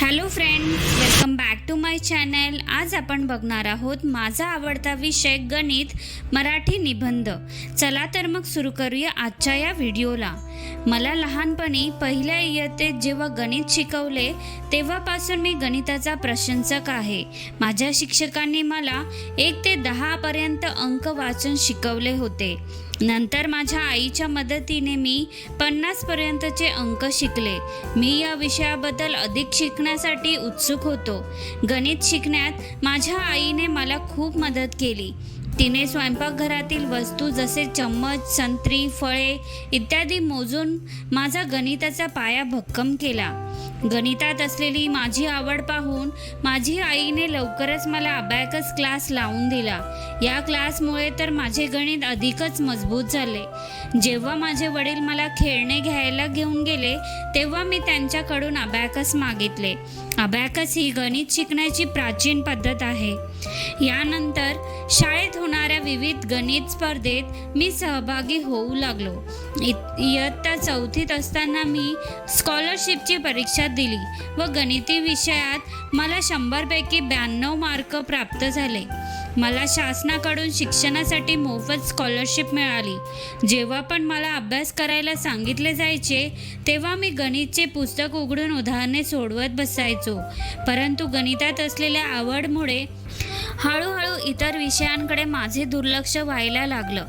Hello friend welcome back to my channel आज आपण बघणार आहोत माझा आवडता विषय गणित मराठी निबंध. चला तर मग सुरू करूया आजच्या या व्हिडिओला. मला लहानपणी पहिल्या इयत्तेत जेव्हा गणित शिकवले तेव्हापासून मी गणिताचा प्रशंसक आहे. माझ्या शिक्षकांनी मला एक ते दहापर्यंत अंक वाचन शिकवले होते. नंतर माझ्या आईच्या मदतीने मी पन्नासपर्यंतचे अंक शिकले. मी या विषयाबद्दल अधिक शिकण्यासाठी उत्सुक होतो. गणित शिकण्यात माझ्या आईने मला खूप मदत केली. तिने स्वयंपाकघरातील वस्तू जसे चम्मच संत्री फळे इत्यादी मोजून माझा गणिताचा पाया भक्कम केला. गणितात असलेली माझी आवड पाहून माझी आईने लवकरच मला अबॅकस क्लास लावून दिला. या क्लासमुळे तर माझे गणित अधिकच मजबूत झाले. जेव्हा माझे वडील मला खेळणे घ्यायला घेऊन गेले तेव्हा मी त्यांच्याकडून अबॅकस मागितले. अबॅकस ही गणित शिकण्याची प्राचीन पद्धत आहे. यानंतर शाळेत होणाऱ्या विविध गणित स्पर्धेत मी सहभागी होऊ लागलो. इयत्ता चौथीत असताना मी स्कॉलरशिपची परीक्षा दिली व गणिती विषयात मला शंभरपैकी ब्याण्णव मार्क प्राप्त झाले. मला शासनाकडून शिक्षणासाठी मोफत स्कॉलरशिप मिळाली. जेव्हा पण मला अभ्यास करायला सांगितले जायचे तेव्हा मी गणितचे पुस्तक उघडून उदाहरणे सोडवत बसायचो. परंतु गणितात असलेल्या आवडमुळे हळूहळू इतर विषयांकडे माझे दुर्लक्ष व्हायला लागलं.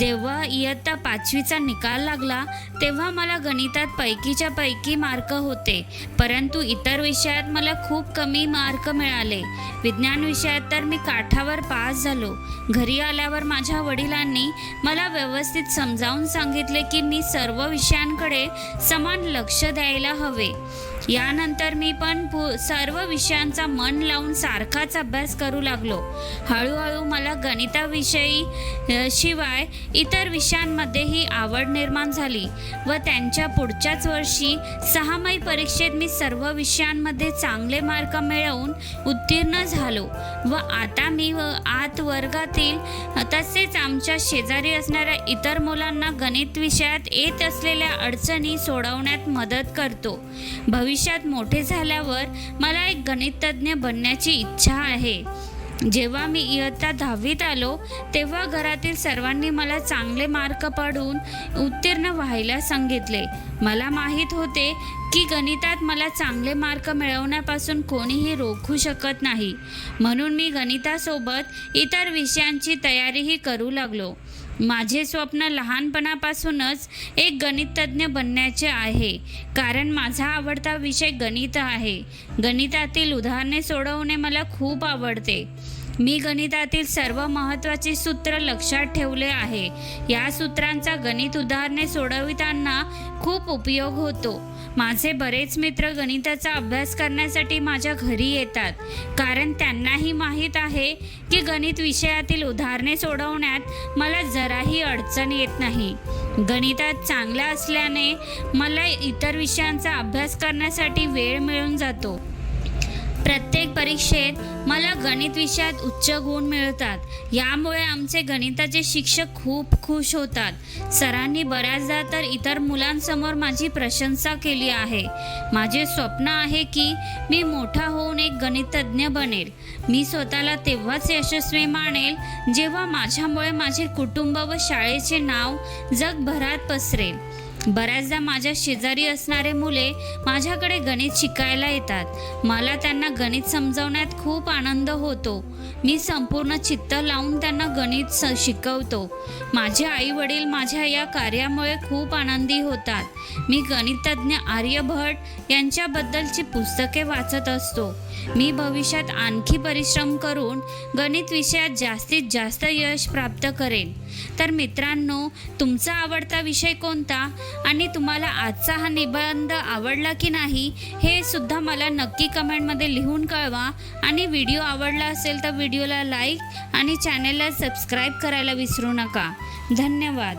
जेव्हा इयत्ता पाचवीचा निकाल लागला तेव्हा मला गणितात पैकीच्या पैकी मार्क होते. परंतु इतर विषयात मला खूप कमी मार्क मिळाले. विज्ञान विषयात तर मी काठावर पास झालो. घरी आल्यावर माझ्या वडिलांनी मला व्यवस्थित समजावून सांगितले की मी सर्व विषयांकडे समान लक्ष द्यायला हवे. यानंतर मी पण पु- सर्व विषयांचा मन लावून सारखाच अभ्यास करू लागलो. हळूहळू मला गणिताविषयी शिवाय इतर विषयांमध्येही आवड निर्माण झाली व त्यांच्या पुढच्याच वर्षी सहामाही परीक्षेत मी सर्व विषयांमध्ये चांगले मार्क मिळवून उत्तीर्ण झालो व आता मी व आत वर्गातील तसेच आमच्या शेजारी असणाऱ्या इतर मुलांना गणित विषयात येत असलेल्या अडचणी सोडवण्यात मदत करतो. भविष्यात मोठे झाल्यावर मला एक गणिततज्ञ बनण्याची इच्छा आहे. जेव्हा मी इयत्ता दहावीत आलो तेव्हा घरातील सर्वांनी मला चांगले मार्क पडून उत्तीर्ण व्हायला सांगितले. मला माहीत होते की गणितात मला चांगले मार्क मिळवण्यापासून कोणीही रोखू शकत नाही. म्हणून मी गणितासोबत इतर विषयांची तयारीही करू लागलो. माझे स्वप्न लहानपणापासूनच एक गणिततज्ञ बनण्याचे आहे. कारण माझा आवडता विषय गणित आहे. गणितातील उदाहरणे सोडवणे मला खूप आवडते. मी गणितातील सर्व महत्त्वाची सूत्र लक्षात ठेवले आहे. या सूत्रांचा गणित उदाहरणे सोडविताना खूप उपयोग होतो. माझे बरेच मित्र गणिताचा अभ्यास करण्यासाठी माझ्या घरी येतात. कारण त्यांनाही माहीत आहे की गणित विषयातील उदाहरणे सोडवण्यात मला जराही अडचण येत नाही. गणितात चांगला असल्याने मला इतर विषयांचा अभ्यास करण्यासाठी वेळ मिळून जातो. प्रत्येक परीक्षेत मला गणित विषयात उच्च गुण मिळतात. यामुळे आमचे गणिताचे शिक्षक खूप खुश होतात. सरांनी बऱ्याचदा तर इतर मुलांसमोर माझी प्रशंसा केली आहे. माझे स्वप्न आहे की मी मोठा होऊन एक गणितज्ञ बनेल. मी स्वतःला तेव्हाच यशस्वी मानेल जेव्हा माझ्यामुळे माझे कुटुंब व शाळेचे नाव जगभरात पसरेल. बऱ्याचदा माझ्या शेजारी असणारे मुले माझ्याकडे गणित शिकायला येतात. मला त्यांना गणित समजवण्यात खूप आनंद होतो. मी संपूर्ण चित्त लावून त्यांना गणित स शिकवतो. माझे आई वडील माझ्या या कार्यामुळे खूप आनंदी होतात. मी गणितज्ञ आर्यभट यांच्याबद्दलची पुस्तके वाचत असतो. मी भविष्यात आणखी परिश्रम करून गणित विषयात जास्तीत जास्त यश प्राप्त करेन. तर मित्रांनो तुमचा आवडता विषय कोणता? आणि तुम्हाला आजचा हा निबंध आवडला की नाही हे सुद्धा मला नक्की कमेंटमध्ये लिहून कळवा. आणि व्हिडिओ आवडला असेल तर व्हिडिओला लाईक आणि चॅनलला सबस्क्राईब करायला विसरू नका. धन्यवाद.